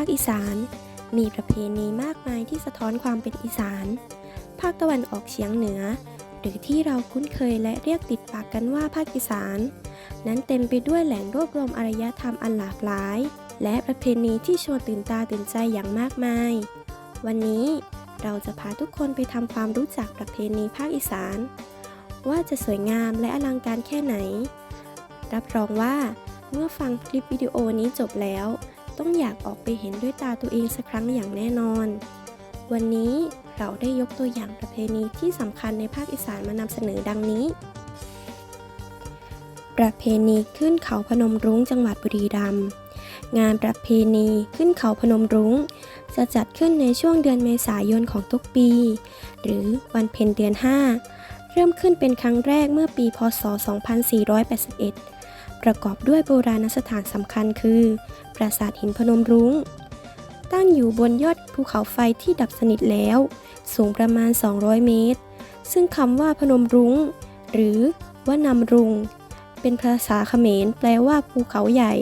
าคอีสาน มีประเพณีมากมายที่สะท้อนความเป็นอีสาน ภาคตะวันออกเฉียงเหนือ หรือที่เราคุ้นเคยและเรียกติดปากกันว่าภาคอีสาน นั้นเต็มไปด้วยแหล่งรวบรวมอารยธรรมอันหลากหลาย และประเพณีที่ชวนตื่นตาตื่นใจอย่างมากมาย วันนี้เราจะพาทุกคนไปทำความรู้จักประเพณีภาคอีสาน ว่าจะสวยงามและอลังการแค่ไหน รับรองว่าเมื่อฟังคลิปวิดีโอนี้จบแล้ว ต้องอยากออกไปเห็นด้วยตาตัวเองสักครั้งอย่างแน่นอน วันนี้เราได้ยกตัวอย่างประเพณีที่สำคัญในภาคอีสานมานำเสนอดังนี้ ประเพณีขึ้นเขาพนมรุ้งจังหวัดบุรีรัมย์งานประเพณีขึ้นเขาพนมรุ้ง จะจัดขึ้นในช่วงเดือนเมษายนของทุกปี หรือวันเพ็ญเดือน 5 เริ่มขึ้นเป็นครั้งแรกเมื่อปี พศ 2481 ประกอบด้วยโบราณสถานสำคัญคือ ปราสาทหินพนมรุ้ง ตั้งอยู่บนยอดภูเขาไฟที่ดับสนิทแล้ว สูงประมาณ 200 เมตร ซึ่งคำว่าพนมรุ้ง หรือว่านำรุง เป็นภาษาเขมรแปลว่าภูเขาใหญ่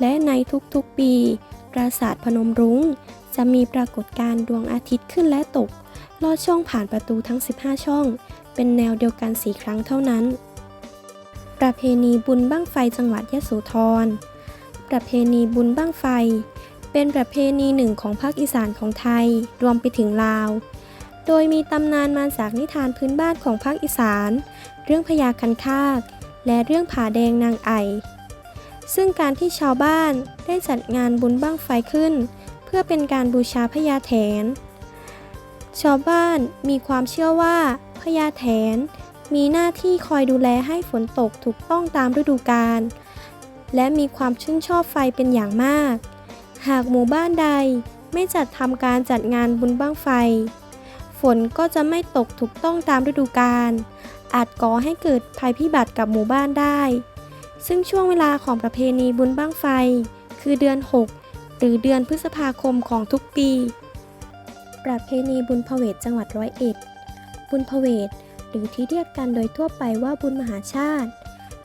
และในทุกๆปี ปราสาทพนมรุ้ง จะมีปรากฏการณ์ดวงอาทิตย์ขึ้นและตกลอดช่องผ่านประตูทั้ง 15 ช่อง เป็นแนวเดียวกันสีครั้งเท่านั้น ประเพณีบุญบั้งไฟจังหวัดยะโสธร ประเพณีบุญบั้งไฟ เป็นประเพณีหนึ่งของภาคอีสานของไทย รวมไปถึงลาว โดยมีตำนานมาจากนิทานพื้นบ้านของภาคอีสาน เรื่องพญาคันคากและเรื่องผาแดงนางไอ ซึ่งการที่ชาวบ้านได้จัดงานบุญบั้งไฟขึ้น เพื่อเป็นการบูชาพญาแถน ชาวบ้านมีความเชื่อว่าพญาแถน มีหน้าที่คอยดูแลให้ฝนตกถูกต้องตามฤดูกาลและมีความชื่นชอบไฟเป็นอย่างมาก หากหมู่บ้านใดไม่จัดทำการจัดงานบุญบั้งไฟ ฝนก็จะไม่ตกถูกต้องตามฤดูกาลอาจก่อให้เกิดภัยพิบัติกับหมู่บ้านได้ ซึ่งช่วงเวลาของประเพณีบุญบั้งไฟ คือเดือน 6 หรือเดือนพฤษภาคมของทุกปี ประเพณีบุญพเวทจังหวัดร้อยเอ็ด บุญพเวท หรือที่เรียกกันโดยทั่วไปว่าบุญมหาชาติ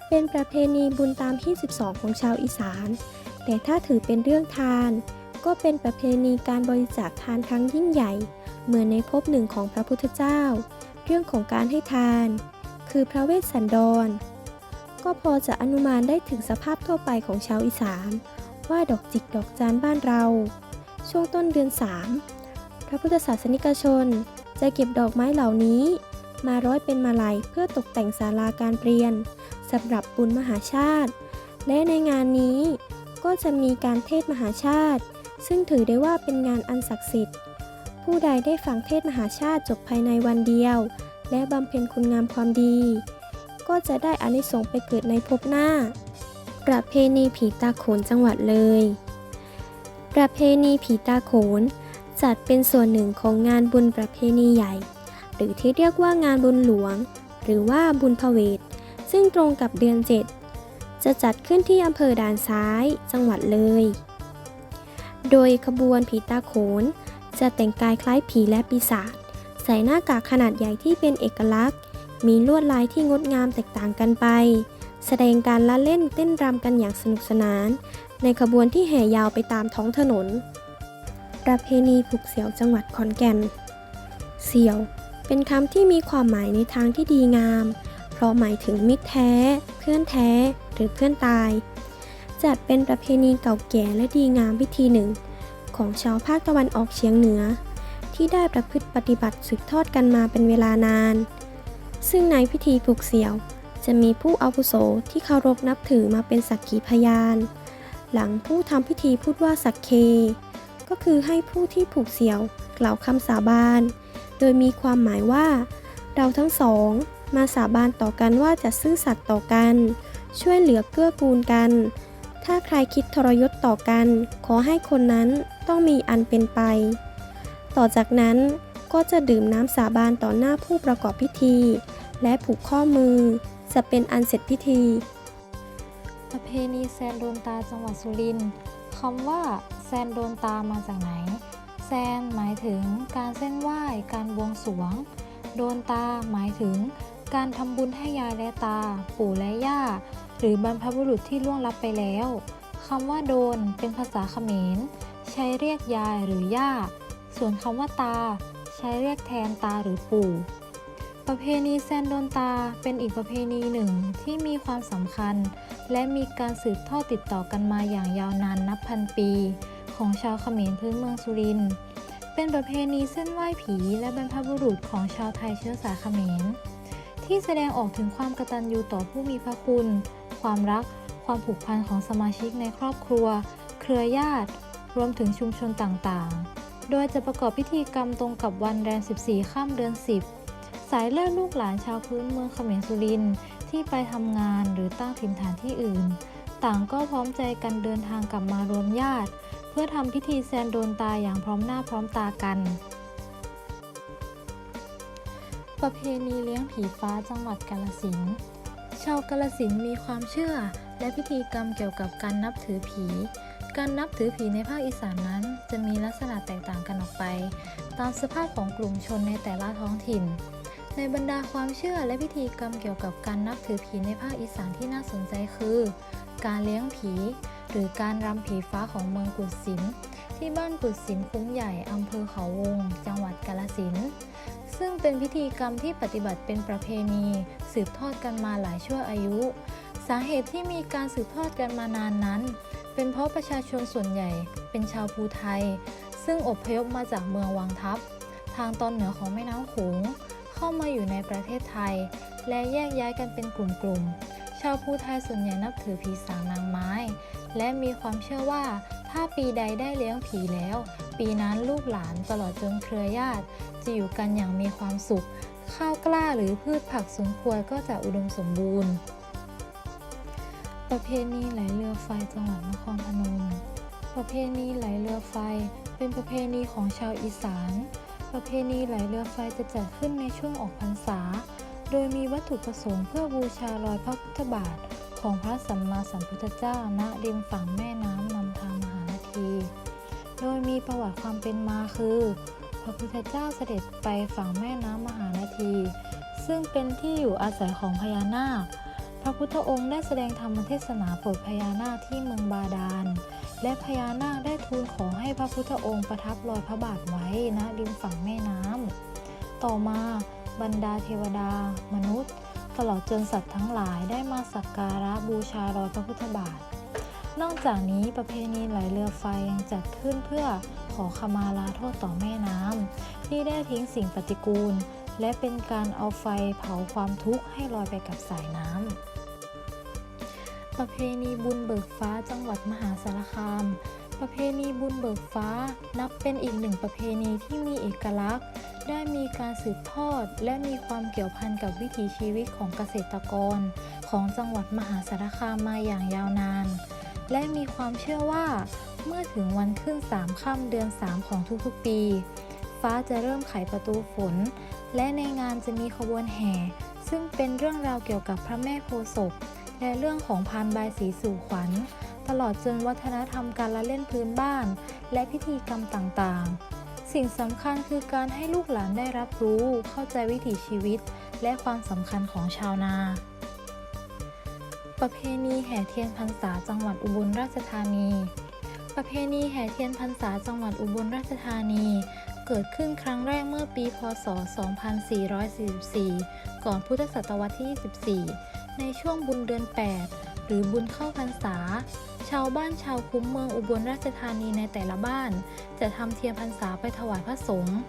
เป็นประเพณีบุญตามที่ 12 ของชาวอีสาน แต่ถ้าถือเป็นเรื่องทาน ก็เป็นประเพณีการบริจาคทานครั้งยิ่งใหญ่ เหมือนในภพหนึ่งของพระพุทธเจ้า เรื่องของการให้ทาน คือพระเวสสันดร ก็พอจะอนุมานได้ถึงสภาพทั่วไปของชาวอีสานว่าดอกจิกดอกจานบ้านเรา ช่วงต้นเดือน 3 พระพุทธศาสนิกชนจะเก็บดอกไม้เหล่านี้ มาร้อยเป็นมาลัยเพื่อตกแต่งศาลาการเรียนสำหรับบุญมหาชาติ และในงานนี้ก็จะมีการเทศมหาชาติ ซึ่งถือได้ว่าเป็นงานอันศักดิ์สิทธิ์ ผู้ใดได้ฟังเทศมหาชาติจบภายในวันเดียว และบำเพ็ญคุณงามความดี ก็จะได้อานิสงส์ไปเกิดในภพหน้า ประเพณีผีตาโขนจังหวัดเลย ประเพณีผีตาโขนจัดเป็นส่วนหนึ่งของงานบุญประเพณีใหญ่ หรือที่เรียกว่างานบุญหลวง หรือว่าบุญพเวทซึ่งตรงกับเดือน 7 จะจัดขึ้นที่อำเภอด่านซ้ายจังหวัดเลย โดยขบวนผีตาโขน จะแต่งกายคล้ายผีและปีศาจใส่หน้ากากขนาดใหญ่ที่เป็นเอกลักษณ์ มีลวดลายที่งดงามแตกต่างกันไป แสดงการละเล่นเต้นรำกันอย่างสนุกสนาน ในขบวนที่แห่ยาวไปตามท้องถนน ประเพณีผูกเสี่ยวจังหวัดขอนแก่น เสี่ยว เป็นคำที่มีความหมายในทางที่ดีงาม เพราะหมายถึงมิตรแท้ เพื่อนแท้ หรือเพื่อนตาย จัดเป็นประเพณีเก่าแก่และดีงามวิธีหนึ่ง ของชาวภาคตะวันออกเฉียงเหนือ ที่ได้ประพฤติปฏิบัติสืบทอดกันมาเป็นเวลานาน ซึ่งในพิธีผูกเสี่ยว จะมีผู้อาวุโสที่เคารพนับถือมาเป็นสักขีพยาน หลังผู้ทำพิธีพูดว่าสักเค ก็คือให้ผู้ที่ผูกเสี่ยวกล่าวคำสาบาน โดยมีความหมายว่า เราทั้งสอง มาสาบานต่อกันว่าจะซื่อสัตย์ต่อกัน ช่วยเหลือเกื้อกูลกัน ถ้าใครคิดทรยศต่อกัน ขอให้คนนั้นต้องมีอันเป็นไป ต่อจากนั้นก็จะดื่มน้ำสาบานต่อหน้าผู้ประกอบพิธี และผูกข้อมือ จะเป็นอันเสร็จพิธี ประเพณีแซนโดนตาจังหวัดสุรินทร์คำว่าแซนโดนตามาจากไหน แซนหมายถึงการเส้นไหว้ การบวงสรวง โดนตาหมายถึง การทำบุญให้ยายและตา ปู่และย่า หรือบรรพบุรุษที่ล่วงลับไปแล้วคำว่าโดนเป็นภาษาเขมร ใช้เรียกยายหรือย่า ส่วนคำว่าตา ใช้เรียกแทนตาหรือปู่ ประเพณีแซนโดนตาเป็นอีกประเพณีหนึ่งที่มีความสำคัญ และมีการสืบทอดติดต่อกันมาอย่างยาวนานนับพันปี ของชาวเขมรพื้นเมืองสุรินทร์เป็นประเพณีเส้นไหว้ผีและบรรพบุรุษของชาวไทยเชื้อสายเขมร ที่แสดงออกถึงความกตัญญูต่อผู้มีพระคุณ ความรัก ความผูกพันของสมาชิกในครอบครัว เครือญาติ รวมถึงชุมชนต่างๆ โดยจะประกอบพิธีกรรมตรงกับวันแรม 14 ข้ามเดือน 10 สายเลือดลูกหลานชาวพื้นเมืองเขมรสุรินทร์ที่ไปทำงานหรือตั้งถิ่นฐานที่อื่น ต่างก็พร้อมใจกันเดินทางกลับมารวมญาติ เพื่อทำพิธีแซนโดนตาอย่างพร้อมหน้าพร้อมตากัน ประเพณีเลี้ยงผีฟ้าจังหวัดกาลสินชาวกาลสินมีความเชื่อและพิธีกรรมเกี่ยวกับการนับถือผี การนับถือผีในภาคอีสานนั้น จะมีลักษณะแตกต่างกันออกไป ตามสภาพของกลุ่มชนในแต่ละท้องถิ่น ในบรรดาความเชื่อและพิธีกรรมเกี่ยวกับการนับถือผีในภาคอีสานที่น่าสนใจคือ การเลี้ยงผี หรือการรำผีฟ้าของเมืองกุดสิน ที่บ้านกุดสินคุ้มใหญ่อำเภอเขาวง จังหวัดกาลสินธุ์ซึ่งเป็นพิธีกรรมที่ปฏิบัติเป็นประเพณี สืบทอดกันมาหลายชั่วอายุ สาเหตุที่มีการสืบทอดกันมานานนั้น เป็นเพราะประชาชนส่วนใหญ่ เป็นชาวภูไทย ซึ่งอพยพมาจากเมืองวังทับ ทางตอนเหนือของแม่น้ำโขงเข้ามาอยู่ในประเทศไทย และแยกย้ายกันเป็นกลุ่มๆชาวภูไทยส่วนใหญ่นับถือผีสางนางไม้ และมีความเชื่อว่า ถ้าปีใดได้เลี้ยงผีแล้ว ปีนั้นลูกหลานตลอดจนเครือญาติ จะอยู่กันอย่างมีความสุข ข้าวกล้าหรือพืชผักสวนครัวก็จะอุดมสมบูรณ์ ประเพณีไหลเรือไฟจังหวัดนครพนมประเพณีไหลเรือไฟ เป็นประเพณีของชาวอีสาน ประเพณีไหลเรือไฟจะจัดขึ้นในช่วงออกพรรษา โดยมีวัตถุประสงค์เพื่อบูชารอยพระพุทธบาท ของพระสัมมาสัมพุทธเจ้าณริมฝั่งแม่น้ำนำทางมหานาที โดยมีประวัติความเป็นมาคือ พระพุทธเจ้าเสด็จไปฝั่งแม่น้ำมหานาที ซึ่งเป็นที่อยู่อาศัยของพญานาค พระพุทธองค์ได้แสดงธรรมเทศนาโปรดพญานาคที่เมืองบาดาล และพญานาคได้ทูลขอให้พระพุทธองค์ประทับรอยพระบาทไว้ณริมฝั่งแม่น้ำต่อมาบรรดาเทวดา มนุษย์ ตลอดจนสัตว์ทั้งหลายได้มาสักการะบูชารอยพระพุทธบาท นอกจากนี้ประเพณีไหลเรือไฟยังจัดขึ้นเพื่อขอขมาลาโทษต่อแม่น้ำที่ได้ทิ้งสิ่งปฏิกูล และเป็นการเอาไฟเผาความทุกข์ให้ลอยไปกับสายน้ำประเพณีบุญเบิกฟ้าจังหวัดมหาสารคามประเพณีบุญเบิกฟ้านับเป็นอีกหนึ่งประเพณีที่มีเอกลักษณ์ได้มีการสืบทอด และมีความเกี่ยวพันกับวิถีชีวิตของเกษตรกร ของจังหวัดมหาสารคามมาอย่างยาวนาน และมีความเชื่อว่า เมื่อถึงวันขึ้นสามค่ำเดือน3ของทุกๆปี ฟ้าจะเริ่มไขประตูฝน และในงานจะมีขบวนแห่ ซึ่งเป็นเรื่องราวเกี่ยวกับพระแม่โพศพและเรื่องของพานบายสีสู่ขวัญ ตลอดจนวัฒนธรรมการละเล่นพื้นบ้าน และพิธีกรรมต่างๆ สิ่งสำคัญคือการให้ลูกหลานได้รับรู้ เข้าใจวิถีชีวิต และความสำคัญของชาวนา ประเพณีแห่เทียนพรรษาจังหวัดอุบลราชธานี ประเพณีแห่เทียนพรรษาจังหวัดอุบลราชธานี เกิดขึ้นครั้งแรกเมื่อปี พศ 2444 ก่อนพุทธศตวรรษที่ 24 ในช่วงบุญเดือน 8 หรือบุญเข้าพรรษา ชาวบ้านชาวคุ้มเมืองอุบลราชธานีในแต่ละบ้าน จะทำเทียนพรรษาไปถวายพระสงฆ์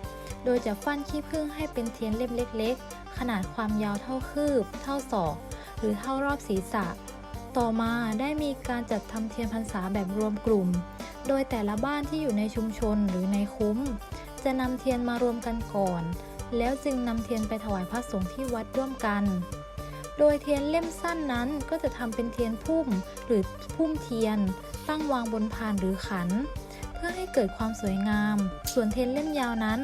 โดยจะฟันขี้ผึ้งให้เป็นเทียนเล่มเล็ก ๆ ขนาดความยาวเท่าคืบ เท่าศอก หรือเท่ารอบศีรษะ ต่อมาได้มีการจัดทำเทียนพรรษาแบบรวมกลุ่ม โดยแต่ละบ้านที่อยู่ในชุมชนหรือในคุ้ม จะนำเทียนมารวมกันก่อน แล้วจึงนำเทียนไปถวายพระสงฆ์ที่วัดร่วมกัน โดยเทียนเล่มสั้นนั้นก็จะทำเป็นเทียนพุ่มหรือพุ่มเทียน ตั้งวางบนพานหรือขัน เพื่อให้เกิดความสวยงาม ส่วนเทียนเล่มยาวนั้น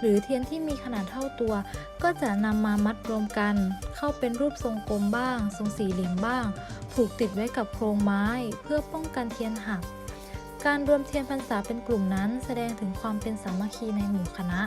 หรือเทียนที่มีขนาดเท่าตัว ก็จะนำมามัดรวมกัน เข้าเป็นรูปทรงกลมบ้าง ทรงสี่เหลี่ยมบ้าง ผูกติดไว้กับโครงไม้ เพื่อป้องกันเทียนหัก การรวมเทียนพรรษาเป็นกลุ่มนั้น แสดงถึงความเป็นสามัคคีในหมู่คณะ